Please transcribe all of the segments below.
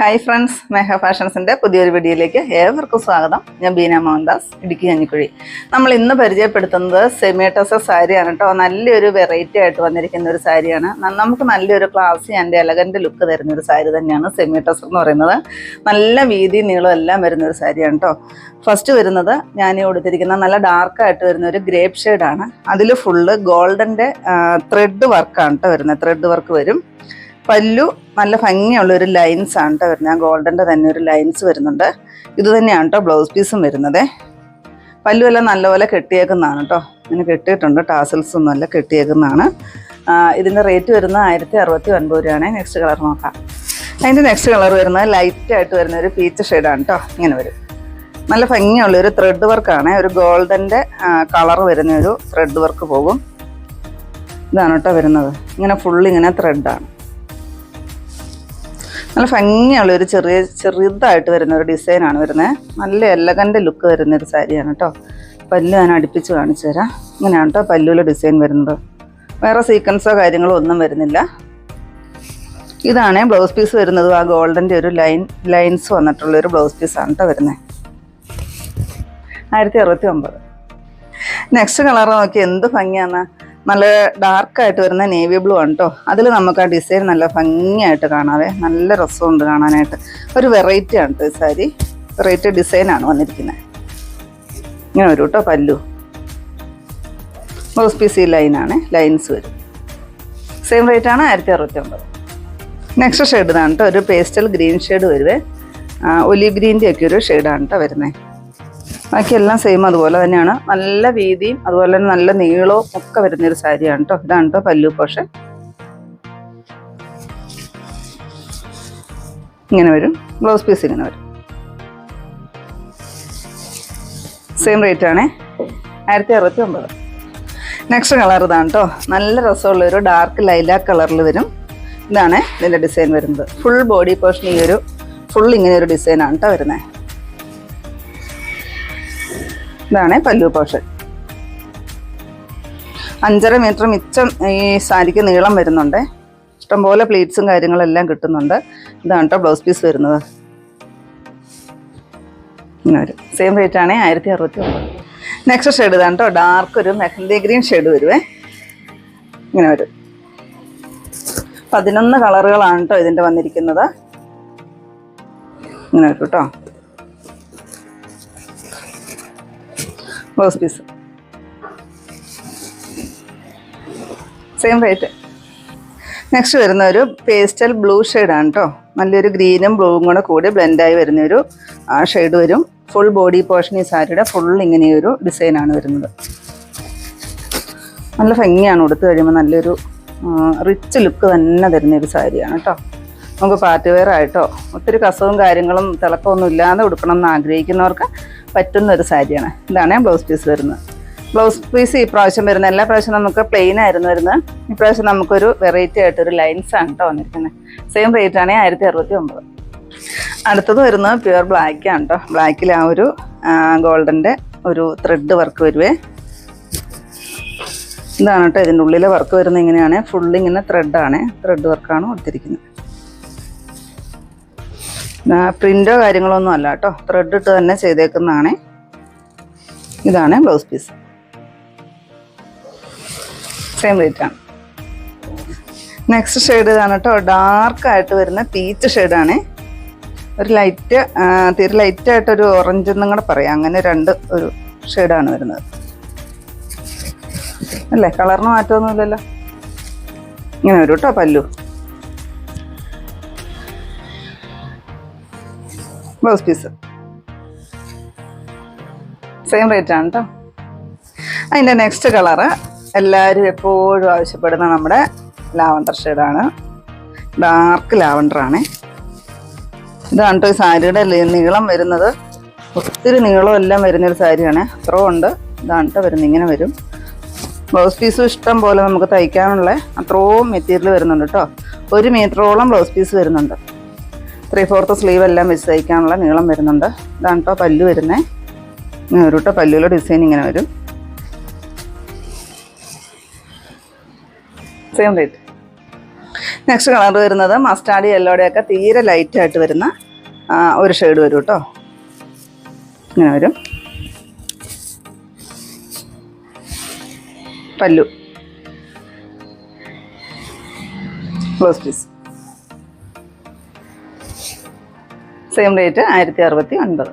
Hi friends മേഘ ഫാഷൻസിന്റെ പുതിയൊരു വീഡിയോയിലേക്ക് ഏവർക്കും സ്വാഗതം. ഞാൻ ബീന മോഹൻദാസ് ഇടുക്കി കഞ്ഞിക്കുഴി. നമ്മൾ ഇന്ന് പരിചയപ്പെടുത്തുന്നത് സെമിയട്ടസ സാരിയാണ് കേട്ടോ നല്ലൊരു വെറൈറ്റി ആയിട്ട് വന്നിരിക്കുന്ന ഒരു സാരിയാണ് നമുക്ക് നല്ലൊരു ക്ലാസ്സി ആൻഡ് എലഗന്റ് ലുക്ക് തരുന്ന ഒരു സാരി തന്നെയാണ് സെമിയട്ടസ് എന്ന് പറയുന്നത്. നല്ല വീതി നീളം എല്ലാം വരുന്ന ഒരു സാരിയാണ് കേട്ടോ ഫസ്റ്റ് വരുന്നത് ഞാൻ കൊടുത്തിരിക്കുന്ന നല്ല ഡാർക്കായിട്ട് വരുന്ന ഒരു ഗ്രേപ്പ് ഷെയ്ഡാണ് അതിൽ ഫുള്ള് ഗോൾഡന്റെ ത്രെഡ് വർക്കാണ് കേട്ടോ വരുന്നത്. ത്രെഡ് വർക്ക് വരും. പല്ലു നല്ല ഭംഗിയുള്ള ഒരു ലൈൻസ് ആണ് കേട്ടോ വരുന്നത്. ആ ഗോൾഡന്റെ തന്നെ ഒരു ലൈൻസ് വരുന്നുണ്ട്. ഇത് തന്നെയാണ് കേട്ടോ ബ്ലൗസ് പീസും വരുന്നത്. പല്ലു എല്ലാം നല്ലപോലെ കെട്ടിയേക്കുന്നതാണ് കേട്ടോ ഇങ്ങനെ കെട്ടിയിട്ടുണ്ട്. ടാസൽസ് നല്ല കെട്ടിയേക്കുന്നതാണ്. ഇതിന്റെ റേറ്റ് വരുന്നത് ആയിരത്തി അറുപത്തി ഒൻപത് രൂപയാണ്. നെക്സ്റ്റ് കളർ നോക്കാം. അതിന്റെ നെക്സ്റ്റ് കളർ വരുന്നത് ലൈറ്റ് ആയിട്ട് വരുന്ന ഒരു പീച്ച് ഷെയ്ഡാണ് കേട്ടോ ഇങ്ങനെ വരും. നല്ല ഭംഗിയുള്ള ഒരു ത്രെഡ് വർക്കാണ് ഒരു ഗോൾഡന്റെ കളർ വരുന്ന ഒരു ത്രെഡ് വർക്ക് പോകും. ഇതാണ് കേട്ടോ വരുന്നത്. ഇങ്ങനെ ഫുൾ ഇങ്ങനെ ത്രെഡാണ് നല്ല ഭംഗിയുള്ള ഒരു ചെറിയ ചെറുതായിട്ട് വരുന്ന ഒരു ഡിസൈനാണ് വരുന്നത് നല്ല എലഗന്റ് ലുക്ക് വരുന്ന ഒരു സാരിയാണ് കേട്ടോ പല്ലു ഞാൻ അടുപ്പിച്ച് കാണിച്ചു തരാം. ഇങ്ങനെയാണ് കേട്ടോ പല്ലുവിലെ ഡിസൈൻ വരുന്നത്. വേറെ സീക്വൻസോ കാര്യങ്ങളോ ഒന്നും വരുന്നില്ല. ഇതാണ് ബ്ലൗസ് പീസ് വരുന്നത്. ആ ഗോൾഡന്റെ ഒരു ലൈൻ ലൈൻസ് വന്നിട്ടുള്ള ഒരു ബ്ലൗസ് പീസാണ് കേട്ടോ വരുന്നത് ആയിരത്തി അറുപത്തി ഒമ്പത്. നെക്സ്റ്റ് കളർ നോക്കി എന്ത് ഭംഗിയാണ് നല്ല ഡാർക്കായിട്ട് വരുന്ന നേവി ബ്ലൂ ആണ് കേട്ടോ അതിൽ നമുക്ക് ആ ഡിസൈൻ നല്ല ഭംഗിയായിട്ട് കാണാവേ. നല്ല രസമുണ്ട് കാണാനായിട്ട്. ഒരു വെറൈറ്റി ആണ് കേട്ടോ ഈ സാരി വെറൈറ്റി ഡിസൈനാണ് വന്നിരിക്കുന്നത് ഇങ്ങനെ വരും കേട്ടോ പല്ലു. ബ്ലൗസ് പി സി ലൈനാണ് ലൈൻസ് വരും. സെയിം റേറ്റ് ആണ് ആയിരത്തി അറുപത്തി ഒമ്പത് നെക്സ്റ്റ് ഷെയ്ഡ് ഇതാണ് കേട്ടോ ഒരു പേസ്റ്റൽ ഗ്രീൻ ഷെയ്ഡ് വരുവേ. ഒലിവ് ഗ്രീന്റെ ഒക്കെ ഒരു ഷെയ്ഡാണ് കേട്ടോ വരുന്നത് ബാക്കിയെല്ലാം സെയിം അതുപോലെ തന്നെയാണ്. നല്ല വീതിയും അതുപോലെ തന്നെ നല്ല നീളവും ഒക്കെ വരുന്ന ഒരു സാരിയാണ് കേട്ടോ ഇതാണ് കേട്ടോ പല്ലു പോഷൻ ഇങ്ങനെ വരും. ബ്ലൗസ് പീസ് ഇങ്ങനെ വരും. സെയിം റേറ്റ് ആണേ. ആയിരത്തി അറുപത്തി ഒമ്പത് നെക്സ്റ്റ് കളർ ഇതാണ് കേട്ടോ നല്ല രസമുള്ള ഒരു ഡാർക്ക് ലൈലാക്ക് കളറിൽ വരും. ഇതാണ് ഇതിന്റെ ഡിസൈൻ വരുന്നത്. ഫുൾ ബോഡി പോഷൻ ഈ ഒരു ഫുൾ ഇങ്ങനെ ഒരു ഡിസൈനാണ് കേട്ടോ വരുന്നത് ഇതാണ് പല്ലു പോർഷൻ അഞ്ചര മീറ്റർ മിച്ചം ഈ സാരിക്ക് നീളം വരുന്നുണ്ട്. ഇഷ്ടംപോലെ പ്ലീറ്റ്സും കാര്യങ്ങളെല്ലാം കിട്ടുന്നുണ്ട്. ഇതാണ് കേട്ടോ ബ്ലൗസ് പീസ് വരുന്നത്. ഇങ്ങനെ വരും. സെയിം റേറ്റ് ആണ് ആയിരത്തി അറുപത്തി ഒമ്പത് നെക്സ്റ്റ് ഷെയ്ഡ് ഇതാണ് കേട്ടോ ഡാർക്ക് ഒരു മെഹന്തി ഗ്രീൻ ഷെയ്ഡ് വരുവേ. ഇങ്ങനെ വരും. പതിനൊന്ന് കളറുകളാണ് കേട്ടോ ഇതിന്റെ വന്നിരിക്കുന്നത്. ഇങ്ങനെ വരും കേട്ടോ blouse piece same rate next വരുന്ന ഒരു പേസ്റ്റൽ ബ്ലൂ ഷെയ്ഡാണ് കേട്ടോ നല്ലൊരു ഗ്രീനും ബ്ലൂവും കൂടെ കൂടി ബ്ലെൻഡായി വരുന്ന ഒരു ഷെയ്ഡ് വരും. ഫുൾ ബോഡി പോർഷൻ ഈ സാരിയുടെ ഫുൾ ഇങ്ങനെയൊരു ഡിസൈനാണ് വരുന്നത്. നല്ല ഭംഗിയാണ് ഉടുത്ത് കഴിയുമ്പോൾ നല്ലൊരു റിച്ച് ലുക്ക് തന്നെ തരുന്ന ഒരു സാരിയാണ് കേട്ടോ നമുക്ക് പാർട്ടി വെയർ ആയിട്ടോ ഒത്തിരി കസവും കാര്യങ്ങളും തിളക്കമൊന്നും ഇല്ലാതെ ഉടുക്കണം എന്ന് ആഗ്രഹിക്കുന്നവർക്ക് പറ്റുന്ന ഒരു സാരിയാണ്. ഇതാണ് ബ്ലൗസ് പീസ് വരുന്നത്. ബ്ലൗസ് പീസ് ഈ പ്രാവശ്യം വരുന്ന എല്ലാ പ്രാവശ്യം നമുക്ക് പ്ലെയിൻ ആയിരുന്നു വരുന്നത്. ഇപ്രാവശ്യം നമുക്കൊരു വെറൈറ്റി ആയിട്ട് ഒരു ലൈൻസ് ആണ് കേട്ടോ വന്നിരിക്കുന്നത്. സെയിം റേറ്റ് ആണ് ആയിരത്തി അറുപത്തി ഒമ്പത് അടുത്തത് വരുന്നത് പ്യുവർ ബ്ലാക്ക് ആണ് കേട്ടോ ബ്ലാക്കിൽ ആ ഒരു ഗോൾഡന്റെ ഒരു ത്രെഡ് വർക്ക് വരുവേ. ഇതാണ് കേട്ടോ ഇതിന്റെ ഉള്ളിലെ വർക്ക് വരുന്നത്. ഇങ്ങനെയാണ് ഫുള്ളിങ്ങനെ ത്രെഡാണ് ത്രെഡ് വർക്കാണ് കൊടുത്തിരിക്കുന്നത്. പ്രിന്റോ കാര്യങ്ങളോ ഒന്നും അല്ല കേട്ടോ. ത്രെഡ് ഇട്ട് തന്നെ ചെയ്തേക്കുന്നതാണ്. ഇതാണ് ബ്ലൗസ് പീസ് സെയിം റേറ്റ് ആണ്. നെക്സ്റ്റ് ഷെയ്ഡ് ഇതാണ് കേട്ടോ. ഡാർക്ക് ആയിട്ട് വരുന്ന പീച്ച് ഷെയ്ഡാണ് ഒരു ലൈറ്റ് തീരെ ലൈറ്റ് ആയിട്ട് ഒരു ഓറഞ്ച് എന്നും കൂടെ പറയാം. അങ്ങനെ രണ്ട് ഒരു ഷെയ്ഡാണ് വരുന്നത്. അല്ലേ? കളറിന് മാറ്റമൊന്നുമില്ലല്ലോ. ഇങ്ങനെ വരും കേട്ടോ പല്ലു. ബ്ലൗസ് പീസ് സെയിം റേറ്റ് ആണ് കേട്ടോ അതിന്റെ നെക്സ്റ്റ് കളറ് എല്ലാവരും എപ്പോഴും ആവശ്യപ്പെടുന്ന നമ്മുടെ ലാവണ്ടർ ഷെയ്ഡാണ് ഡാർക്ക് ലാവണ്ടറാണ് ഇതാണ് ഈ സാരിയുടെ നീളം വരുന്നത്. ഒത്തിരി നീളം എല്ലാം വരുന്നൊരു സാരിയാണ്. അത്രയും ഉണ്ട്. ഇതാണ് വരുന്നത്. ഇങ്ങനെ വരും. ബ്ലൗസ് പീസും ഇഷ്ടം പോലെ നമുക്ക് തയ്ക്കാനുള്ള അത്രയും മെറ്റീരിയൽ വരുന്നുണ്ട് കേട്ടോ ഒരു മീറ്ററോളം ബ്ലൗസ് പീസ് വരുന്നുണ്ട്. ത്രീ ഫോർത്ത് സ്ലീവ് എല്ലാം വെച്ച് തയ്ക്കാനുള്ള നീളം വരുന്നുണ്ട്. ഇതാണ് കേട്ടോ പല്ല് വരുന്നത് ഇങ്ങനെ ഒരു കേട്ടോ പല്ലുള്ള ഡിസൈൻ ഇങ്ങനെ വരും. സെയിം റേറ്റ് നെക്സ്റ്റ് കളർ വരുന്നത് മസ്റ്റാർഡ് യെല്ലോടെയൊക്കെ തീരെ ലൈറ്റായിട്ട് വരുന്ന ഒരു ഷെയ്ഡ് വരും കേട്ടോ ഇങ്ങനെ വരും. പല്ലു. ക്ലോസ് പീസ് സെയിം റേറ്റ് ആയിരത്തി അറുപത്തി ഒൻപത്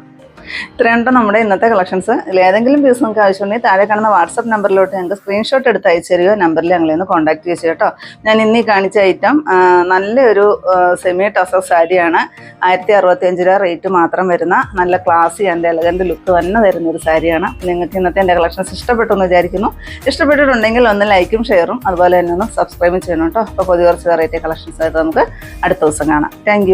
ഇത്രയുണ്ട് നമ്മുടെ ഇന്നത്തെ കളക്ഷൻസ് ഏതെങ്കിലും പീസ് നിങ്ങൾക്ക് ആവശ്യമുണ്ടെങ്കിൽ താഴെ കാണുന്ന വാട്സപ്പ് നമ്പറിലോട്ട് ഞങ്ങൾക്ക് സ്ക്രീൻഷോട്ട് എടുത്ത് അയച്ചു തരികയോ നമ്പറിൽ ഞങ്ങളെ ഒന്ന് കോൺടാക്ട് ചെയ്തു കേട്ടോ. ഞാൻ ഇന്നീ കാണിച്ച ഐറ്റം നല്ലൊരു സെമി ടസർ സാരിയാണ്. ആയിരത്തി അറുപത്തി അഞ്ച് രൂപ റേറ്റ് മാത്രം വരുന്ന നല്ല ക്ലാസി ആൻഡ് എലഗന്റ് ലുക്ക് തന്നെ തരുന്ന ഒരു സാരിയാണ്. നിങ്ങൾക്ക് ഇന്നത്തെ എന്റെ കളക്ഷൻസ് ഇഷ്ടപ്പെട്ടു എന്ന് വിചാരിക്കുന്നു. ഇഷ്ടപ്പെട്ടിട്ടുണ്ടെങ്കിൽ ഒന്ന് ലൈക്കും ഷെയറും അതുപോലെ തന്നെ ഒന്ന് സബ്സ്ക്രൈബും ചെയ്യണം കേട്ടോ. അപ്പോൾ പുതിയ കുറച്ച് വെറൈറ്റി കളക്ഷൻസ് ആയിട്ട് നമുക്ക് അടുത്ത ദിവസം കാണാം. താങ്ക്